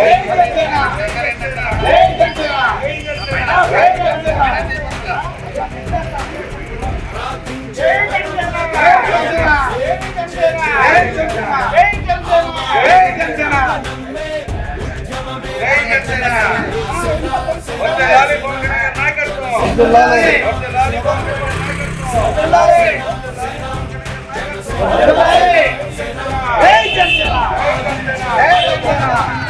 Hey, Jessica! Hey, Jessica!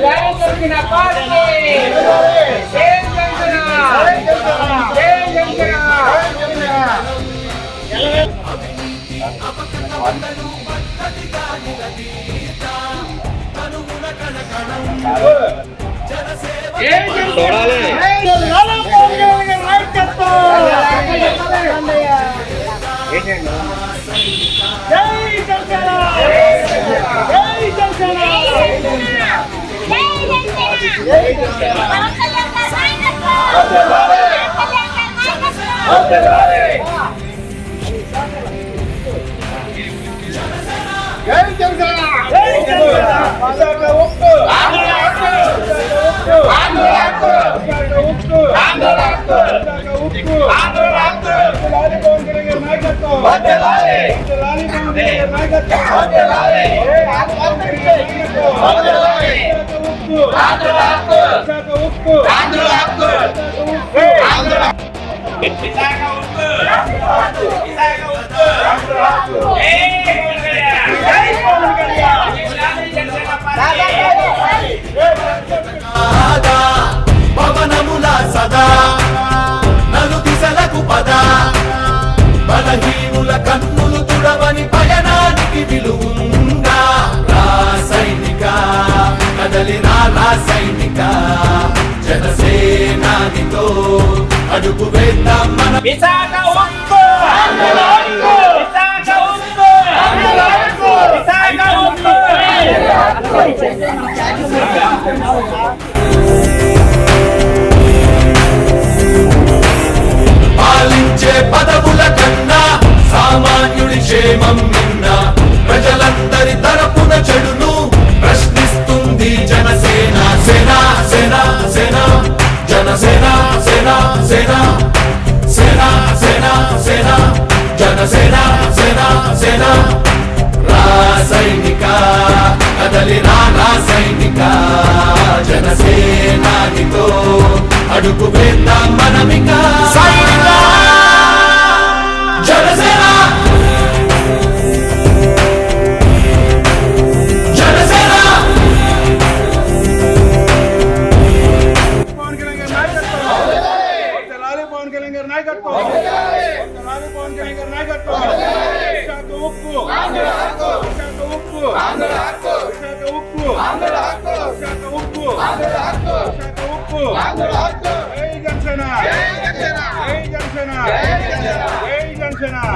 న్యాయం దొరికిన party జై జనసేన జై ఉప్పు ఉప్పు జనసేన ఆదా విశాఖ ఉక్కు విశాఖ ఉక్కు విశాఖ ఉక్కు పాలించే పదవుల కన్నా సామాన్యుడి క్షేమం నిన్న ప్రజలందరి తరపున చెడును ప్రశ్నిస్తుంది జనసేన. సేన సేన సేన జనసేన. కదలి రా సైనిక జనసేనానితో అడుగు వేద్దాం మనమిక. సైనిక!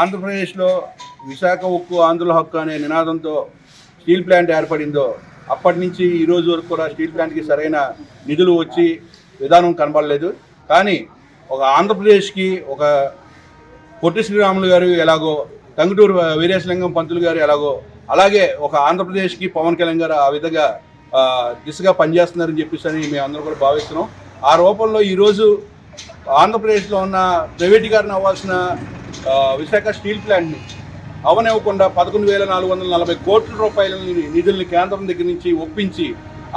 ఆంధ్రప్రదేశ్లో విశాఖ ఉక్కు ఆంధ్రుల హక్కు అనే నినాదంతో స్టీల్ ప్లాంట్ ఏర్పడిందో అప్పటి నుంచి ఈ రోజు వరకు కూడా స్టీల్ ప్లాంట్కి సరైన నిధులు వచ్చి విధానం కనబడలేదు. కానీ ఒక ఆంధ్రప్రదేశ్కి ఒక పొట్టి శ్రీరాములు గారు ఎలాగో టంగుటూరు వీరేశలింగం పంతులు గారు ఎలాగో అలాగే ఒక ఆంధ్రప్రదేశ్కి పవన్ కళ్యాణ్ గారు ఆ విధంగా దిశగా పనిచేస్తున్నారని చెప్పేసి అని మేము అందరం కూడా భావిస్తున్నాం. ఆ రూపంలో ఈరోజు ఆంధ్రప్రదేశ్లో ఉన్న ప్రైవేటీకరణ అవ్వాల్సిన విశాఖ స్టీల్ ప్లాంట్ని అవనివ్వకుండా పదకొండు వేల నాలుగు వందల నలభై కోట్ల రూపాయల నిధుల్ని కేంద్రం దగ్గర నుంచి ఒప్పించి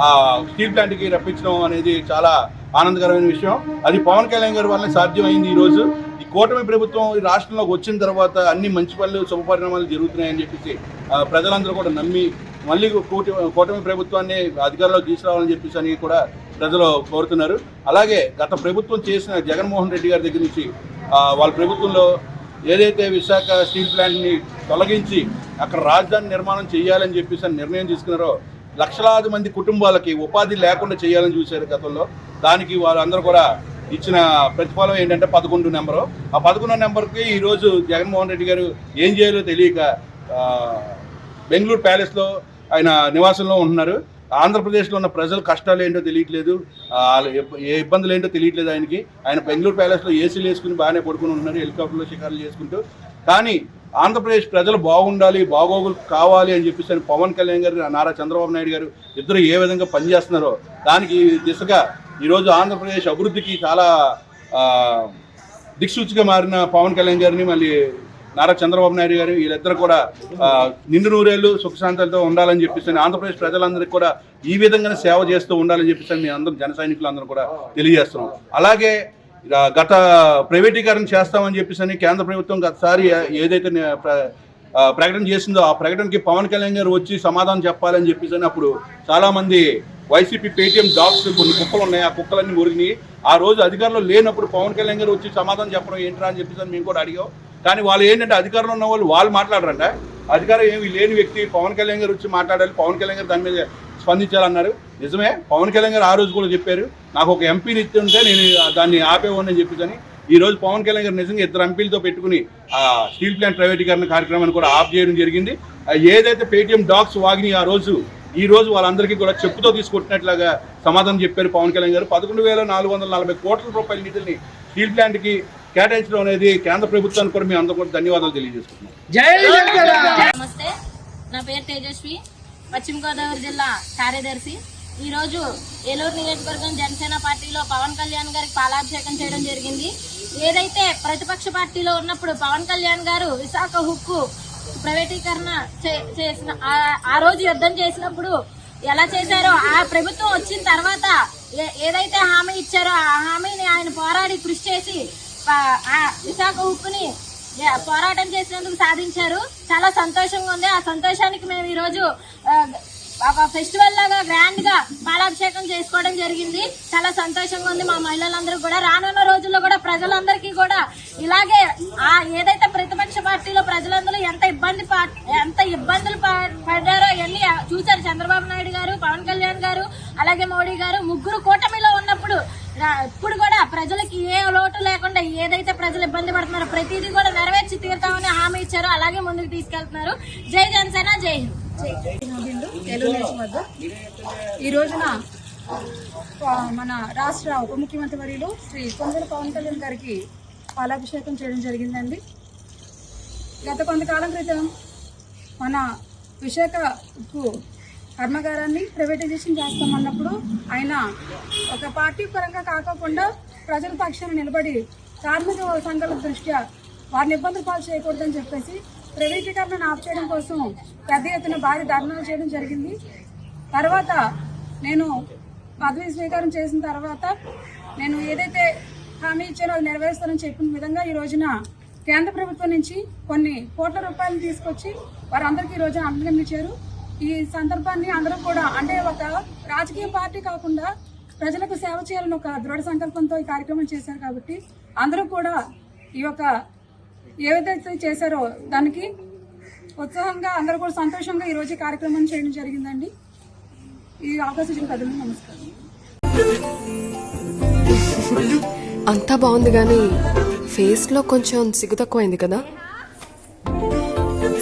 ఆ స్టీల్ ప్లాంట్కి రప్పించడం అనేది చాలా ఆనందకరమైన విషయం. అది పవన్ కళ్యాణ్ గారి వల్ల సాధ్యమైంది ఈరోజు. ఈ కూటమి ప్రభుత్వం ఈ రాష్ట్రంలోకి వచ్చిన తర్వాత అన్ని మంచి పనులు శుభ పరిణామాలు జరుగుతున్నాయని చెప్పేసి ప్రజలందరూ కూడా నమ్మి మళ్ళీ కూటమి కూటమి ప్రభుత్వాన్ని అధికారంలో తీసుకురావాలని చెప్పేసి అని కూడా ప్రజలు కోరుతున్నారు. అలాగే గత ప్రభుత్వం చేసిన జగన్మోహన్ రెడ్డి గారి దగ్గర నుంచి వాళ్ళ ప్రభుత్వంలో ఏదైతే విశాఖ స్టీల్ ప్లాంట్ని తొలగించి అక్కడ రాజధాని నిర్మాణం చేయాలని చెప్పేసి నిర్ణయం తీసుకున్నారో లక్షలాది మంది కుటుంబాలకి ఉపాధి లేకుండా చేయాలని చూశారు గతంలో. దానికి వాళ్ళందరూ కూడా ఇచ్చిన ప్రతిఫలం ఏంటంటే పదకొండు నెంబరు. ఆ పదకొండు నెంబర్కి ఈరోజు జగన్మోహన్ రెడ్డి గారు ఏం చేయాలో తెలియక బెంగళూరు ప్యాలెస్లో ఆయన నివాసంలో ఉంటున్నారు. ఆంధ్రప్రదేశ్లో ఉన్న ప్రజల కష్టాలు ఏంటో తెలియట్లేదు. వాళ్ళ ఏ ఇబ్బందులు ఏంటో తెలియట్లేదు ఆయనకి. ఆయన బెంగళూరు ప్యాలెస్లో ఏసీలు వేసుకుని బాగానే పడుకుని ఉంటున్నారు హెలికాప్టర్లో షికారులు చేసుకుంటూ. కానీ ఆంధ్రప్రదేశ్ ప్రజలు బాగుండాలి బాగోగులు కావాలి అని చెప్పేసి ఆయన పవన్ కళ్యాణ్ గారు నారా చంద్రబాబు నాయుడు గారు ఇద్దరు ఏ విధంగా పనిచేస్తున్నారో దానికి దిశగా ఈరోజు ఆంధ్రప్రదేశ్ అభివృద్ధికి చాలా దిక్సూచిగా మారిన పవన్ కళ్యాణ్ గారిని మళ్ళీ నారా చంద్రబాబు నాయుడు గారు వీళ్ళిద్దరు కూడా నిండు నూరేళ్ళు సుఖశాంతాలతో ఉండాలని చెప్పేసి ఆంధ్రప్రదేశ్ ప్రజలందరికీ కూడా ఈ విధంగానే సేవ చేస్తూ ఉండాలని చెప్పేసి మేము అందరం జన సైనికులందరూ కూడా తెలియజేస్తున్నాం. అలాగే గత ప్రైవేటీకరణ చేస్తామని చెప్పేసి కేంద్ర ప్రభుత్వం గతసారి ఏదైతే ప్రకటన చేసిందో ఆ ప్రకటనకి పవన్ కళ్యాణ్ గారు వచ్చి సమాధానం చెప్పాలని చెప్పేసి అని అప్పుడు చాలామంది వైసీపీ పేటీఎం డాగ్స్ కొన్ని కుక్కలు ఉన్నాయి ఆ కుక్కలన్నీ మురిగినాయి. ఆ రోజు అధికారంలో లేనప్పుడు పవన్ కళ్యాణ్ గారు వచ్చి సమాధానం చెప్పడం ఏంట్రా అని చెప్పేసి అని మేము కూడా అడిగాం. కానీ వాళ్ళు ఏంటంటే అధికారంలో ఉన్న వాళ్ళు వాళ్ళు మాట్లాడరంట. అధికారం ఏమి లేని వ్యక్తి పవన్ కళ్యాణ్ గారు వచ్చి మాట్లాడాలి. పవన్ కళ్యాణ్ గారు దాని మీద స్పందించాలన్నారు. నిజమే పవన్ కళ్యాణ్ గారు ఆ రోజు కూడా చెప్పారు. నాకు ఒక ఎంపీని ఇచ్చి ఉంటే నేను దాన్ని ఆపేవాడిని అని అని. ఈ రోజు పవన్ కళ్యాణ్ గారు నిజంగా ఇద్దరు ఎంపీలతో పెట్టుకుని ఆ స్టీల్ ప్లాంట్ ప్రైవేటీకరణ కార్యక్రమాన్ని కూడా ఆఫ్ చేయడం జరిగింది. ఏదైతే పేటీఎం డాగ్స్ వాగిని ఆ రోజు ఈ రోజు వాళ్ళందరికీ కూడా చెప్పుతో తీసుకొట్టినట్లుగా సమాధానం చెప్పారు పవన్ కళ్యాణ్ గారు. పదకొండు వేల నాలుగు వందల నలభై కోట్ల రూపాయల నిధుల్ని స్టీల్ ప్లాంట్కి కేటాయించడం అనేది కేంద్ర ప్రభుత్వానికి కూడా మేము అందరూ కూడా ధన్యవాదాలు తెలియజేసుకుంటున్నాం. నమస్తే. నా పేరు తేజస్వి పశ్చిమ గోదావరి జిల్లా కార్యదర్శి. ఈ రోజు ఏలూరు నియోజకవర్గం జనసేన పార్టీలో పవన్ కళ్యాణ్ గారికి పాలాభిషేకం చేయడం జరిగింది. ఏదైతే ప్రతిపక్ష పార్టీలో ఉన్నప్పుడు పవన్ కళ్యాణ్ గారు విశాఖ హుక్కు ప్రైవేటీకరణ చే- చేసిన ఆ- రోజు యుద్ధం చేసినప్పుడు ఎలా చేశారో ఆ ప్రభుత్వం వచ్చిన తర్వాత ఏదైతే హామీ ఇచ్చారో ఆ హామీని ఆయన పోరాడి కృషి చేసి ఆ విశాఖ ఉక్కుని పోరాటం చేసినందుకు సాధించారు. చాలా సంతోషంగా ఉంది. ఆ సంతోషానికి మేము ఈరోజు ఒక ఫెస్టివల్ లాగా గ్రాండ్గా పాలాభిషేకం చేసుకోవడం జరిగింది. చాలా సంతోషంగా ఉంది మా మహిళలందరూ కూడా. రానున్న రోజుల్లో కూడా ప్రజలందరికీ కూడా ఇలాగే ఆ ఏదైతే ప్రతిపక్ష పార్టీలో ప్రజలందరూ ఎంత ఇబ్బంది ఎంత ఇబ్బందులు ప- పడ్డారో ఇవన్నీ చూశారు చంద్రబాబు నాయుడు గారు పవన్ కళ్యాణ్ గారు అలాగే మోడీ గారు. ముగ్గురు కూటమిలో ఉన్నప్పుడు ఇప్పుడు కూడా ప్రజలకి ఏ లోటు లేకుండా ఏదైతే ప్రజలు ఇబ్బంది పడుతున్నారో ప్రతిదీ కూడా నెరవేర్చి తీరుతామని హామీ ఇచ్చారో. అలాగే ముందుకు తీసుకెళ్తున్నారు. జై జనసేన జై హింద్. నోబిందు వద్ద ఈ రోజున మన రాష్ట్ర ఉప ముఖ్యమంత్రి వర్యులు శ్రీ కొందరు పవన్ కళ్యాణ్ గారికి పాలాభిషేకం చేయడం జరిగిందండి. గత కొంతకాలం క్రితం మన విశాఖ ఉక్కు కర్మాగారాన్ని ప్రైవేటైజేషన్ చేస్తామన్నప్పుడు ఆయన ఒక పార్టీ పరంగా కాకుండా ప్రజల పక్షాన నిలబడి కార్మిక సంఘాల దృష్ట్యా వారిని ఇబ్బందులు పాలు చేయకూడదని చెప్పేసి ప్రైవేటీకరణను ఆఫ్ చేయడం కోసం పెద్ద ఎత్తున భారీ ధర్నాలు చేయడం జరిగింది. తర్వాత నేను పదవి స్వీకారం చేసిన తర్వాత నేను ఏదైతే హామీ ఇచ్చారో అది నెరవేరుస్తానని చెప్పిన విధంగా ఈ రోజున కేంద్ర ప్రభుత్వం నుంచి కొన్ని కోట్ల రూపాయలు తీసుకొచ్చి వారందరికీ ఈ రోజున అభినందించారు ఈ సందర్భాన్ని అందరూ కూడా అంటే ఒక రాజకీయ పార్టీ కాకుండా ప్రజలకు సేవ చేయాలని ఒక దృఢ సంకల్పంతో ఈ కార్యక్రమం చేశారు కాబట్టి అందరూ కూడా ఈ యొక్క ఏదైతే చేశారో దానికి ఉత్సాహంగా అందరూ కూడా సంతోషంగా ఈ రోజు ఈ కార్యక్రమాన్ని చేయడం జరిగిందండి. ఈ అవకాశం ఇచ్చిన నమస్కారం. అంతా బాగుంది కానీ ఫేస్లో కొంచెం సిగ్గు తక్కువైంది కదా?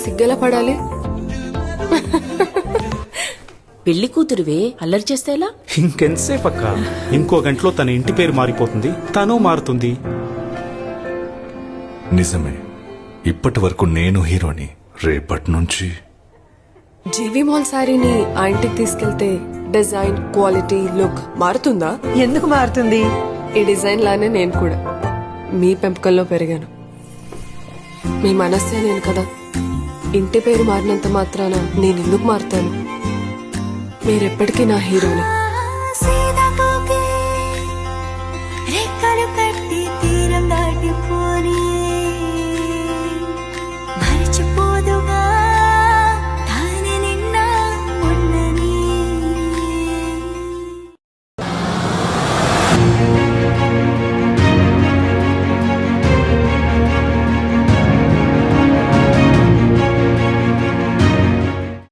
సిగ్గెలా పడాలి? పెళ్ళి కూతురువే? అల్లరి చేస్తే ఎలా? ఇంకెంతసేపు అక్క ఇంకో గంటలో తన ఇంటి పేరు మారిపోతుంది తను మారుతుంది. నిజమే. ఇప్పటి వరకు నేను హీరోని రేపటి నుంచి జీవి మాల్ శారీని ఆ ఇంటికి తీసుకెళ్తే డిజైన్ క్వాలిటీ లుక్ మారుతుందా? ఎందుకు మారుతుంది? ఈ డిజైన్ లానే నేను కూడా. మీ పెంపకంలో పెరిగాను. మీ మనస్సే నేను కదా. ఇంటి పేరు మారినంత మాత్రాన నేను ఎందుకు మారుతాను? మీరెప్పటికీ నా హీరోని.